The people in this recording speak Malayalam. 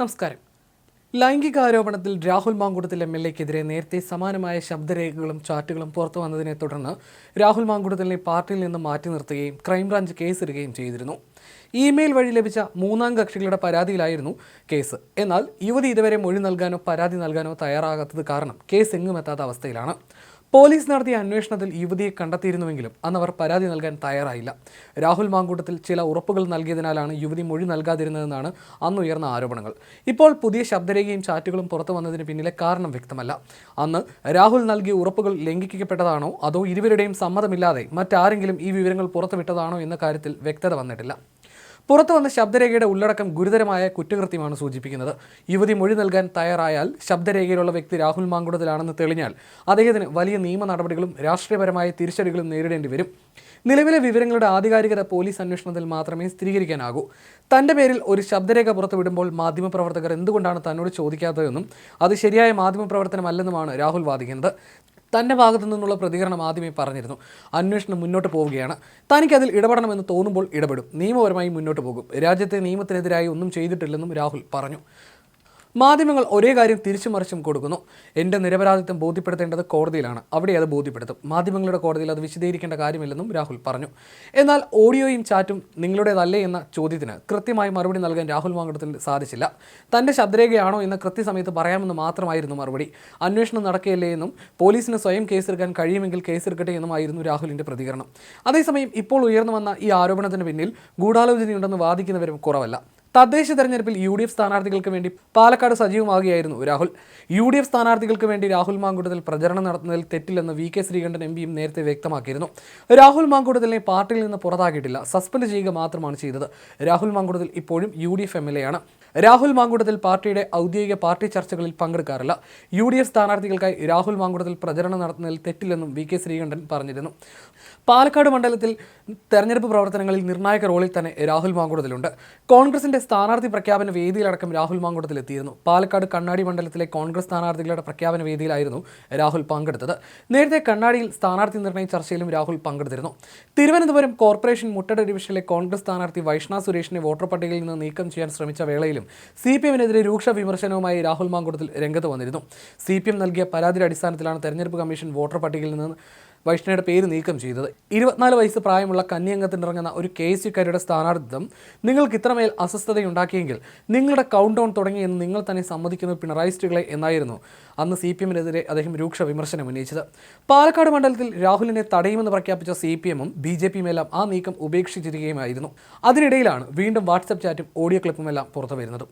നമസ്കാരം. ലൈംഗികാരോപണത്തിൽ രാഹുൽ മാങ്കുടത്തിൽ എം എൽ എക്കെതിരെ നേരത്തെ സമാനമായ ശബ്ദരേഖകളും ചാറ്റുകളും പുറത്തു വന്നതിനെ തുടർന്ന് രാഹുൽ മാങ്കുടത്തിനെ പാർട്ടിയിൽ നിന്ന് മാറ്റി നിർത്തുകയും ക്രൈംബ്രാഞ്ച് കേസിടുകയും ചെയ്തിരുന്നു. ഇമെയിൽ വഴി ലഭിച്ച മൂന്നാം കക്ഷികളുടെ പരാതിയിലായിരുന്നു കേസ്. എന്നാൽ യുവതി ഇതുവരെ മൊഴി നൽകാനോ പരാതി നൽകാനോ തയ്യാറാകാത്തത് കാരണം കേസ് എങ്ങുമെത്താത്ത അവസ്ഥയിലാണ്. പോലീസ് നടത്തിയ അന്വേഷണത്തിൽ യുവതിയെ കണ്ടെത്തിയിരുന്നുവെങ്കിലും അന്ന് അവർ പരാതി നൽകാൻ തയ്യാറായില്ല. രാഹുൽ മാങ്കൂട്ടത്തിൽ ചില ഉറപ്പുകൾ നൽകിയതിനാലാണ് യുവതി മൊഴി നൽകാതിരുന്നതെന്നാണ് അന്ന് ഉയർന്ന ആരോപണങ്ങൾ. ഇപ്പോൾ പുതിയ ശബ്ദരേഖയും ചാറ്റുകളും പുറത്തു വന്നതിന് പിന്നിലെ കാരണം വ്യക്തമല്ല. അന്ന് രാഹുൽ നൽകിയ ഉറപ്പുകൾ ലംഘിക്കപ്പെട്ടതാണോ? അതോ ഇരുവരുടെയും സമ്മതമില്ലാതെ മറ്റാരെങ്കിലും ഈ വിവരങ്ങൾ പുറത്തുവിട്ടതാണോ എന്ന കാര്യത്തിൽ വ്യക്തത വന്നിട്ടില്ല. പുറത്തു വന്ന ശബ്ദരേഖയുടെ ഉള്ളടക്കം ഗുരുതരമായ കുറ്റകൃത്യമാണ് സൂചിപ്പിക്കുന്നത്. യുവതി മൊഴി നൽകാൻ തയ്യാറായാൽ ശബ്ദരേഖയിലുള്ള വ്യക്തി രാഹുൽ മാങ്കുടത്തിലാണെന്ന് തെളിഞ്ഞാൽ അദ്ദേഹത്തിന് വലിയ നിയമ നടപടികളും രാഷ്ട്രീയപരമായ തിരിച്ചടികളും നേരിടേണ്ടി വരും. നിലവിലെ വിവരങ്ങളുടെ ആധികാരികത പോലീസ് അന്വേഷണത്തിൽ മാത്രമേ സ്ഥിരീകരിക്കാനാകൂ. തന്റെ പേരിൽ ഒരു ശബ്ദരേഖ പുറത്തുവിടുമ്പോൾ മാധ്യമപ്രവർത്തകർ എന്തുകൊണ്ടാണ് തന്നോട് ചോദിക്കാത്തതെന്നും അത് ശരിയായ മാധ്യമപ്രവർത്തനമല്ലെന്നുമാണ് രാഹുൽ വാദിക്കുന്നത്. തന്റെ ഭാഗത്തു നിന്നുള്ള പ്രതികരണം ആദ്യമേ പറഞ്ഞിരുന്നു. അന്വേഷണം മുന്നോട്ട് പോവുകയാണ്. തനിക്കതിൽ ഇടപെടണമെന്ന് തോന്നുമ്പോൾ ഇടപെടും. നിയമപരമായി മുന്നോട്ട് പോകും. രാജ്യത്തെ നിയമത്തിനെതിരായി ഒന്നും ചെയ്തിട്ടില്ലെന്നും രാഹുൽ പറഞ്ഞു. മാധ്യമങ്ങൾ ഒരേ കാര്യം തിരിച്ചു മറിച്ചും കൊടുക്കുന്നു. എന്റെ നിരപരാധിത്വം ബോധ്യപ്പെടുത്തേണ്ടത് കോടതിയിലാണ്. അവിടെ അത് ബോധ്യപ്പെടുത്തും. മാധ്യമങ്ങളുടെ കോടതിയിൽ അത് വിശദീകരിക്കേണ്ട കാര്യമില്ലെന്നും രാഹുൽ പറഞ്ഞു. എന്നാൽ ഓഡിയോയും ചാറ്റും നിങ്ങളുടേതല്ലേ എന്ന ചോദ്യത്തിന് കൃത്യമായി മറുപടി നൽകാൻ രാഹുൽ മാങ്കടത്തിൽ സാധിച്ചില്ല. തന്റെ ശബ്ദരേഖയാണോ എന്ന് കൃത്യസമയത്ത് പറയാമെന്ന് മാത്രമായിരുന്നു മറുപടി. അന്വേഷണം നടക്കുകയല്ലേ എന്നും പോലീസിന് സ്വയം കേസെടുക്കാൻ കഴിയുമെങ്കിൽ കേസെടുക്കട്ടെ എന്നുമായിരുന്നു രാഹുലിന്റെ പ്രതികരണം. അതേസമയം ഇപ്പോൾ ഉയർന്നു വന്ന ഈ ആരോപണത്തിന് പിന്നിൽ ഗൂഢാലോചനയുണ്ടെന്ന് വാദിക്കുന്നവരും കുറവല്ല. തദ്ദേശ തെരഞ്ഞെടുപ്പിൽ യു ഡി എഫ് സ്ഥാനാർത്ഥികൾക്ക് വേണ്ടി പാലക്കാട് സജീവമാകുകയായിരുന്നു രാഹുൽ. യു ഡി എഫ് സ്ഥാനാർത്ഥികൾക്ക് വേണ്ടി രാഹുൽ മാങ്കൂട്ടത്തിൽ പ്രചരണം നടത്തുന്നതിൽ തെറ്റില്ലെന്ന് വി കെ ശ്രീകണ്ഠൻ എം പിയും നേരത്തെ വ്യക്തമാക്കിയിരുന്നു. രാഹുൽ മാങ്കുടത്തിലിനെ പാർട്ടിയിൽ നിന്ന് പുറത്താക്കിയിട്ടില്ല. സസ്പെൻഡ് ചെയ്യുക മാത്രമാണ് ചെയ്തത്. രാഹുൽ മാങ്കൂട്ടത്തിൽ ഇപ്പോഴും U D F M L A ആണ്. രാഹുൽ മാങ്കുടത്തിൽ പാർട്ടിയുടെ ഔദ്യോഗിക പാർട്ടി ചർച്ചകളിൽ പങ്കെടുക്കാറില്ല. യു ഡി എഫ് സ്ഥാനാർത്ഥികൾക്കായി രാഹുൽ മാങ്കുടത്തിൽ പ്രചരണം നടത്തുന്നതിൽ തെറ്റില്ലെന്നും വി കെ ശ്രീകണ്ഠൻ പറഞ്ഞിരുന്നു. പാലക്കാട് മണ്ഡലത്തിൽ തെരഞ്ഞെടുപ്പ് പ്രവർത്തനങ്ങളിൽ നിർണായക റോളിൽ തന്നെ രാഹുൽ മാങ്കുടത്തിലുണ്ട്. കോൺഗ്രസിന്റെ സ്ഥാനാർത്ഥി പ്രഖ്യാപന വേദിയിലടക്കം രാഹുൽ മാങ്കുടത്തിൽ എത്തിയിരുന്നു. പാലക്കാട് കണ്ണാടി മണ്ഡലത്തിലെ കോൺഗ്രസ് സ്ഥാനാർത്ഥികളുടെ പ്രഖ്യാപന വേദിയിലായിരുന്നു രാഹുൽ പങ്കെടുത്തത്. നേരത്തെ കണ്ണാടിയിൽ സ്ഥാനാർത്ഥി നിർണയ ചർച്ചയിലും രാഹുൽ പങ്കെടുത്തിരുന്നു. തിരുവനന്തപുരം കോർപ്പറേഷൻ മുട്ടട ഡിവിഷനിലെ കോൺഗ്രസ് സ്ഥാനാർത്ഥി വൈഷ്ണ സുരേഷിനെ വോട്ടർ പട്ടികയിൽ നിന്ന് നീക്കം ചെയ്യാൻ ശ്രമിച്ച വേളയിലും സി പി എമ്മിനെതിരെ രൂക്ഷ വിമർശനവുമായി രാഹുൽ മാങ്കുടത്തിൽ രംഗത്ത് വന്നിരുന്നു. സി പി എം നൽകിയ പരാതിയുടെ അടിസ്ഥാനത്തിലാണ് തെരഞ്ഞെടുപ്പ് കമ്മീഷൻ വോട്ടർ പട്ടികയിൽ നിന്ന് വൈഷ്ണയുടെ പേര് നീക്കം ചെയ്തത്. ഇരുപത്തിനാല് വയസ്സ് പ്രായമുള്ള കന്യംഗത്തിനിറങ്ങുന്ന ഒരു കെ എസ് യുക്കാരുടെ സ്ഥാനാർത്ഥിത്വം നിങ്ങൾക്ക് ഇത്രമേൽ അസ്വസ്ഥതയുണ്ടാക്കിയെങ്കിൽ നിങ്ങളുടെ കൗണ്ട് ഡൗൺ തുടങ്ങിയെന്ന് നിങ്ങൾ തന്നെ സമ്മതിക്കുന്ന പിണറായിസ്റ്റുകളെ എന്നായിരുന്നു അന്ന് സി പി എമ്മിനെതിരെ അദ്ദേഹം രൂക്ഷ വിമർശനം ഉന്നയിച്ചത്. പാലക്കാട് മണ്ഡലത്തിൽ രാഹുലിനെ തടയുമെന്ന് പ്രഖ്യാപിച്ച സി പി എമ്മും ബി ജെ പിയുമെല്ലാം ആ നീക്കം ഉപേക്ഷിച്ചിരിക്കുകയുമായിരുന്നു. അതിനിടയിലാണ് വീണ്ടും വാട്സപ്പ് ചാറ്റും ഓഡിയോ ക്ലിപ്പുമെല്ലാം പുറത്തു വരുന്നത്